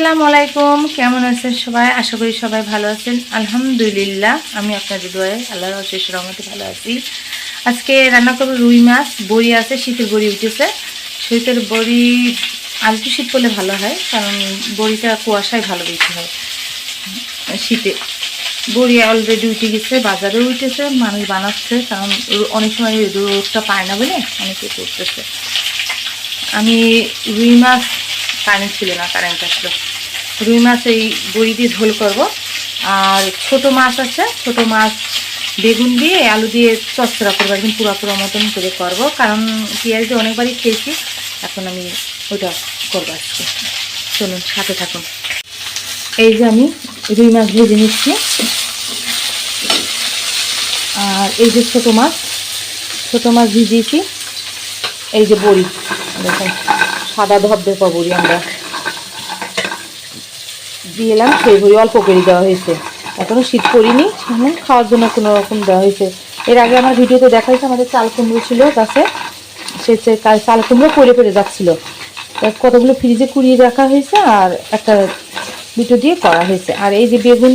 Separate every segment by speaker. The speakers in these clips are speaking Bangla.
Speaker 1: আসসালামু আলাইকুম। কেমন আছেন সবাই? আশা করি সবাই ভালো আছেন। আলহামদুলিল্লাহ, আমি আপনাদের দোয়ায় আল্লাহর অশেষ রহমতে ভালো আছি। আজকে রান্না করব রুই মাছ। বড়ি আছে, শীতের বড়ি উঠেছে। শীতের বড়ি আলটু শীত করলে ভালো হয়, কারণ বড়িটা কুয়াশায় ভালো বেশি হয় শীতে। বড়ি অলরেডি উঠে গেছে, বাজারেও উঠেছে, মানুষ বানাচ্ছে, কারণ অনেক সময় রোদটা পায় না বলে অনেকে করতেছে। আমি রুই মাছ কারেন্ট ছিল না কারেন্ট আসলো। রুই মাছ এই বড়ি দিয়ে ঝোল করব। আর ছোট মাছ আছে, ছোট মাছ বেগুন দিয়ে, আলু দিয়ে চচ্চড়া করব, একদম পুরো মতন করে করব। কারণ পেঁয়াজ দিয়ে অনেকবারই খেয়েছি, এখন আমি ওটা করব আজকে। চলুন, সাথে থাকুন। এই যে আমি রুই মাছ ভেজে নিচ্ছি। আর এই যে ছোটো মাছ ছোটো মাছ ভিজিয়েছি। এই যে বড়ি, দেখুন, সাদা ধবধপা বড়ি আমরা। দিয়ে এলাম সেই বড়ি অল্প করে দেওয়া হয়েছে। এখনও শীত করিনি মানে খাওয়ার জন্য কোনো রকম দেওয়া হয়েছে। এর আগে আমার ভিডিওতে দেখা হয়েছে আমাদের চাল কুমড়ো ছিল গাছে, সে চাল কুমড়ো পড়ে পড়ে যাচ্ছিল। কতগুলো ফ্রিজে কুড়িয়ে রাখা হয়েছে আর একটা দুটো দিয়ে করা হয়েছে। আর এই যে বেগুন,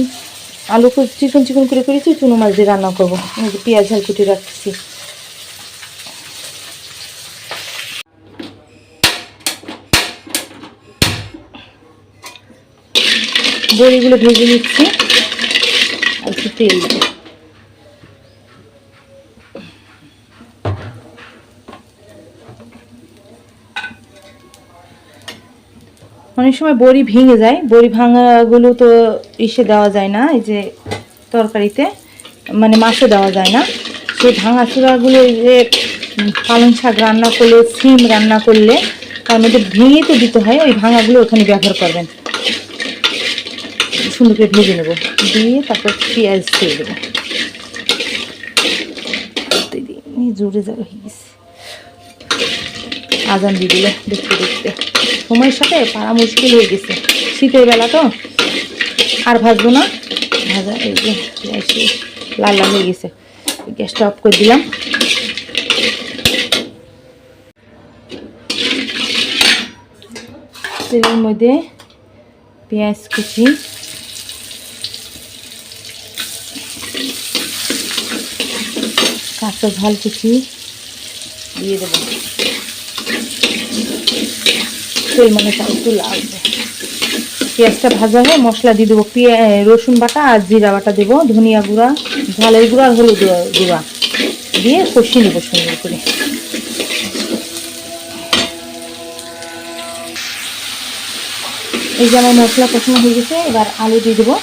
Speaker 1: আলু চিকন চিকন করে করেছি, চুনো মাছ দিয়ে রান্না করব। পেঁয়াজ ঝাল কুটি রাখছি। বড়িগুলো ভেজে নিচ্ছি। একটু তেল দেবো অনেক সময় বড়ি ভেঙে যায়। বড়ি ভাঙাগুলো তো ইসে দেওয়া যায় না, এই যে তরকারিতে। মানে মাছে দেওয়া যায় না। সেই ভাঙা চূড়াগুলো এই যে পালং শাক রান্না করলে, সিম রান্না করলে, তার মধ্যে ভেঙে তো দিতে হয়, ওই ভাঙাগুলো ওখানে ব্যবহার করবেন। সুন্দর করে ভেজে নেব। দিয়ে তারপর পেঁয়াজ দিয়ে দেবো। জোরে যাবে হয়ে গেছে। আজান দিয়ে দিল দেখতে দেখতে। সময়ের সাথে পাড়া মুশকিল হয়ে গেছে। শীতের বেলা তো, আর ভাজবো না। ভাজা এই যে লাল লাল হয়ে গেছে। গ্যাসটা অফ করে দিলাম। তেলের মধ্যে পেঁয়াজ কুচি কাঁচা ঝাল কুচি। দিয়ে দেবো। তেল মানে একটু লাগবে পেঁয়াজটা ভাজা হয়ে মশলা দিয়ে দেবো। পেঁয়া রসুন বাটা আর জিরা বাটা দেবো ধনিয়া গুঁড়া ঝালের গুঁড়া আর হলুদ গুঁড়া। দিয়ে কষিয়ে নেব সুন্দর করে। এই যে আমার মশলা কষানো হয়ে গেছে এবার আলু দিয়ে দেবো।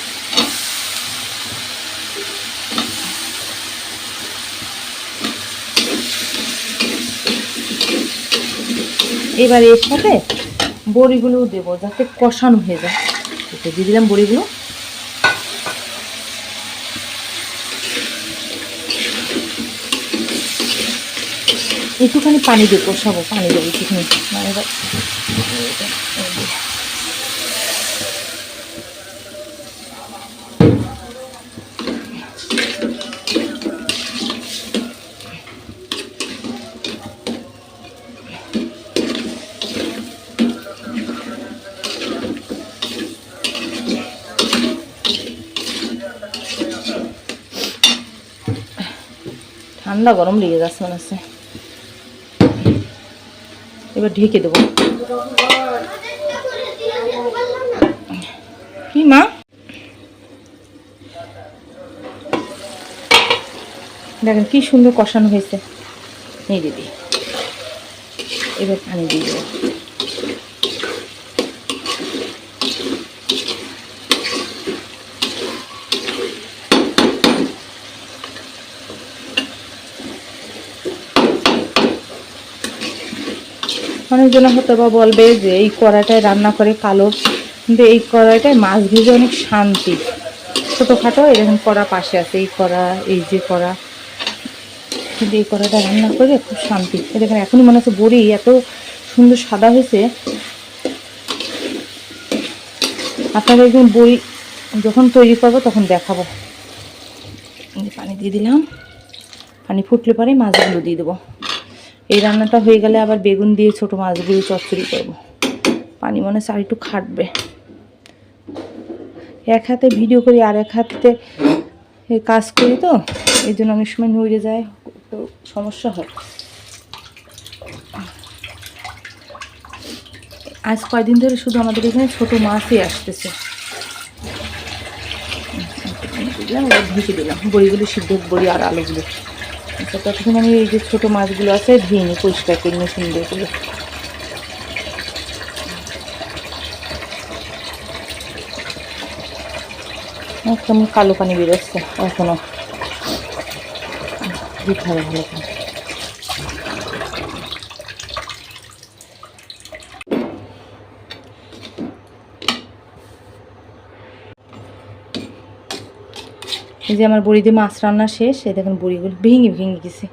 Speaker 1: এবার এর সাথে বড়িগুলোও দেব, যাতে কষানো হয়ে যায়। এতে দিয়ে দিলাম বড়িগুলো। একটুখানি পানি দেবো সব পানি দেবো একটুখানি। ঠান্ডা গরম লেগে যাচ্ছে মনে হচ্ছে। এবার ঢেকে দেবো। কি মা? দেখেন কি সুন্দর কষানো হয়েছে। এই দিদি। এবার পানি দিয়ে দেবো। অনেকজন হয়তো বা বলবে যে এই কড়াইটায় রান্না করে কালো কিন্তু এই কড়াইটায় মাছ ভেজে অনেক শান্তি। ছোটোখাটো এরকম কড়া পাশে আছে, এই কড়া, এই যে কড়া। কিন্তু এই কড়াটা রান্না করে খুব শান্তি। এই দেখেন, এখনই মনে হচ্ছে বড়ি এত সুন্দর সাদা হয়েছে। আপনারা একদিন বড়ি যখন তৈরি করব তখন দেখাবো। পানি দিয়ে দিলাম। পানি ফুটলে পরে মাছগুলো দিয়ে দেবো। এই রান্নাটা হয়ে গেলে আবার বেগুন দিয়ে ছোট মাছগুলো চচ্চড়ি করব। পানি মনে আর একটু খাটবে। এক হাতে ভিডিও করি আর এক হাতে কাজ করি তো, এই জন্য অনেক সময় নড়ে যায় তো সমস্যা হয়। আজ কয়দিন ধরে শুধু আমাদের এখানে ছোট মাছই আসতেছে। দিলাম ঢেকে দিলাম, বড়িগুলো সিদ্ধ বড়ি আর আলুগুলো। আচ্ছা ততক্ষণ আমি এই যে ছোটো মাছগুলো আছে, ধুয়ে নিই, পরিষ্কার করে নিয়ে সুন্দর করে। একদম কালো পানি বেরোচ্ছে এখনও। দিতে হবে ভালো এই যে আমার বড়ি দিয়ে মাছ রান্না শেষ, এই দেখেন বড়িগুলো ভেঙে ভেঙে গেছে।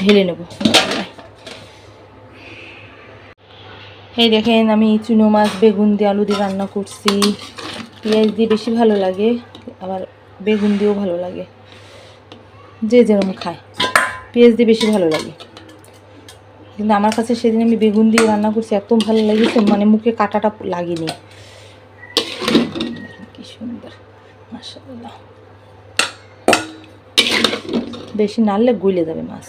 Speaker 1: ঢেলে নেব। এই দেখেন আমি চুনো মাছ, বেগুন দিয়ে আলু দিয়ে রান্না করছি। পেঁয়াজ দিয়ে বেশি ভালো লাগে, আবার বেগুন দিয়েও ভালো লাগে। যে যেরকম খায়। পেঁয়াজ দিয়ে বেশি ভালো লাগে। কিন্তু আমার কাছে সেদিন আমি বেগুন দিয়ে রান্না করছি, এত ভালো লেগেছে মানে মুখে কাটাটা লাগেনি কি সুন্দর মাশাআল্লাহ। বেশি নাড়লে গুলে যাবে মাছ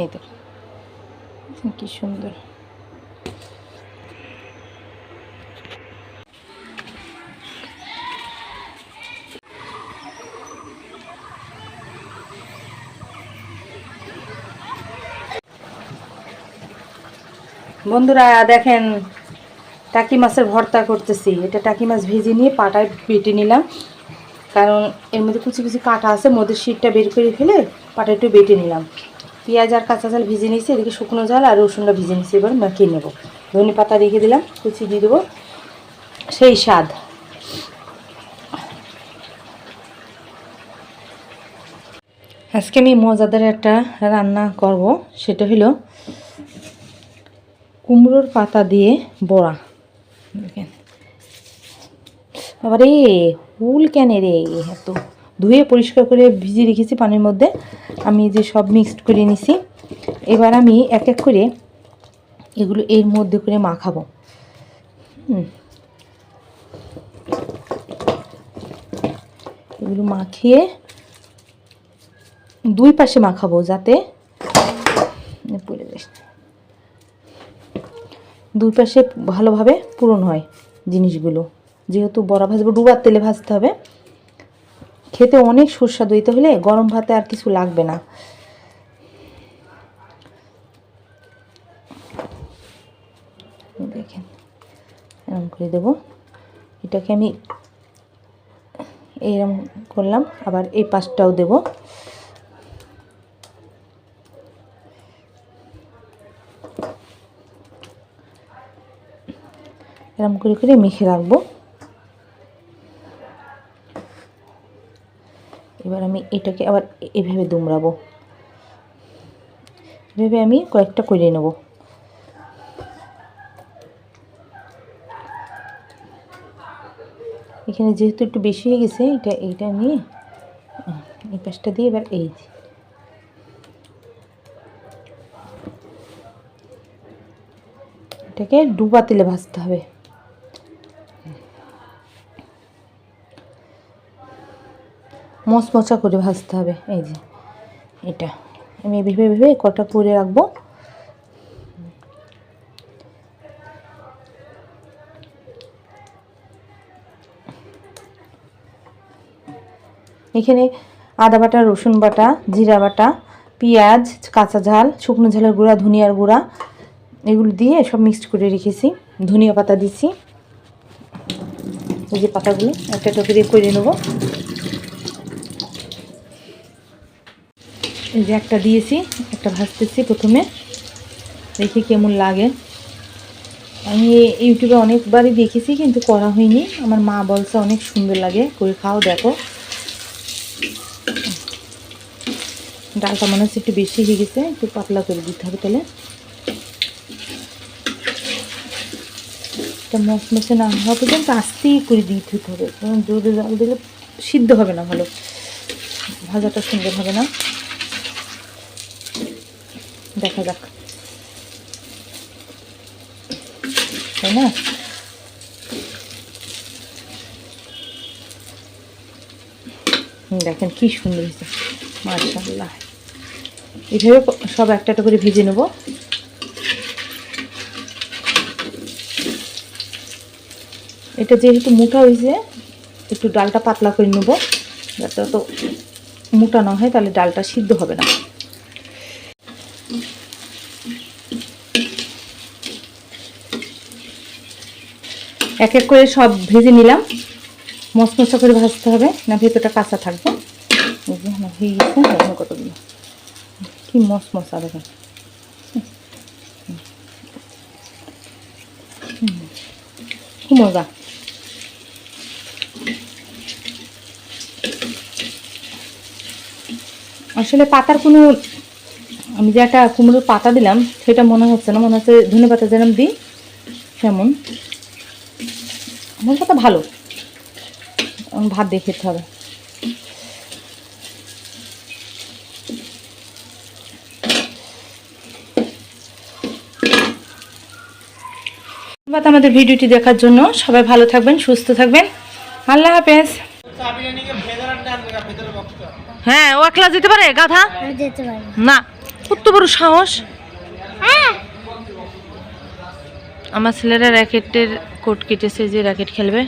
Speaker 1: এই তো কি সুন্দর বন্ধুরা, দেখেন, টাকি মাছের ভর্তা করতেছি। এটা টাকি মাছ ভেজে নিয়ে পাটায় বেটে নিলাম। কারণ এর মধ্যে কুচি কুচি কাটা আছে মধ্যে শীতটা বের করে ফেলে পাটা একটু বেটে নিলাম। পেঁয়াজ আর কাঁচা ঝাল ভিজে নিয়েছি, এদিকে শুকনো ঝাল আর রসুনটা ভিজে নিয়েছি, এবার মাখিয়ে নেব। ধনে পাতা রেখে দিলাম, কুচি দিয়ে দেবো। সেই স্বাদ। আজকে আমি মজাদার একটা রান্না করব, সেটা হলো কুমড়োর পাতা দিয়ে বড়া। আবার রে হুল কেন রে, এত ধুয়ে পরিষ্কার করে ভিজিয়ে রেখেছি পানির মধ্যে। আমি যে সব মিক্সড করে নিছি। এবার আমি এক এক করে এগুলো এর মধ্যে করে মাখাবো। এগুলো মাখিয়ে দুই পাশে মাখাবো যাতে দুই পাশে ভালোভাবে পূরণ হয় জিনিসগুলো। যেহেতু বড়া ভাজবো, ডুবার তেলে ভাজতে হবে। খেতে অনেক সুস্বাদু হইতে হলে গরম ভাতে আর কিছু লাগবে না। দেখেন, এরকম করে দেবো। এটাকে আমি এইরকম করলাম, আবার এই পাশটাও দেবো। এরকম করে করে মেখে রাখব এবার আমি এটাকে আবার এভাবে দুমড়াবো। এভাবে আমি কয়েকটা করে নেব। এখানে যেহেতু একটু বেশি হয়ে গেছে, এটা, এইটা নিয়ে এই পাশটা দিয়ে এবার এই এটাকে ডুবা তেলে ভাজতে হবে। মচমচা করে ভাজতে হবে, এই যে, এটা। আমি ভেবে ভেবে কটা করে রাখব। এখানে আদা বাটা, রসুন বাটা, জিরা বাটা, পেঁয়াজ, কাঁচা ঝাল, শুকনো ঝালের গুঁড়া, ধনিয়ার গুঁড়া, এগুলো দিয়ে সব মিক্সড করে রেখেছি। ধনিয়া পাতা দিচ্ছি। এই যে পাতাগুলো, একটা একটা করে করে নেব। এই যে একটা দিয়েছি, একটা ভাজতেছি প্রথমে। দেখি কেমন লাগে। আমি ইউটিউবে অনেকবারই দেখেছি, কিন্তু করা হয়নি। আমার মা বলছে অনেক সুন্দর লাগে, করে খাও, দেখো। ডালটা মনে হচ্ছে একটু বেশি হয়ে গেছে, একটু পাতলা করে দিতে হবে তাহলে। এটা মশমশে না হওয়া পর্যন্ত আস্তেই করে দিতে হবে, কারণ জোরে জল দিলে সিদ্ধ হবে না ভালো। ভাজাটা সুন্দর হবে না। দেখা যাক। তাই না? দেখেন কি সুন্দর হয়েছে। মার্শাল্লাহ এইভাবে সব একটা একটা করে ভেজে নেব। এটা যেহেতু মোটা হয়েছে, একটু ডালটা পাতলা করে নেব। যাতে অত মোটা না হয়, তাহলে ডালটা সিদ্ধ হবে না। এক এক করে সব ভেজে নিলাম। মশমশা করে ভাজতে হবে, না ভেতরটা কাঁচা থাকবে। হয়ে কতগুলো। কি মশমশা দেখেন। খুব মজা। আসলে পাতার কোনো, আমি যে একটা কুমড়োর পাতা দিলাম, সেটা মনে হচ্ছে না, মনে হচ্ছে ধনে পাতা যেরকম দিই তেমন কথা ভালো। এখন ভাত দিয়ে খেতে হবে। ধন্যবাদ আমাদের ভিডিওটি দেখার জন্য। সবাই ভালো থাকবেন সুস্থ থাকবেন। আল্লাহ হাফেজ। হ্যাঁ ও একলা যেতে পারে? গাধা?
Speaker 2: আমি যেতে পারি।
Speaker 1: না কত বড় সাহস। আমার ছেলেরা র্যাকেটের কোট কেটেছে যে র্যাকেট খেলবে।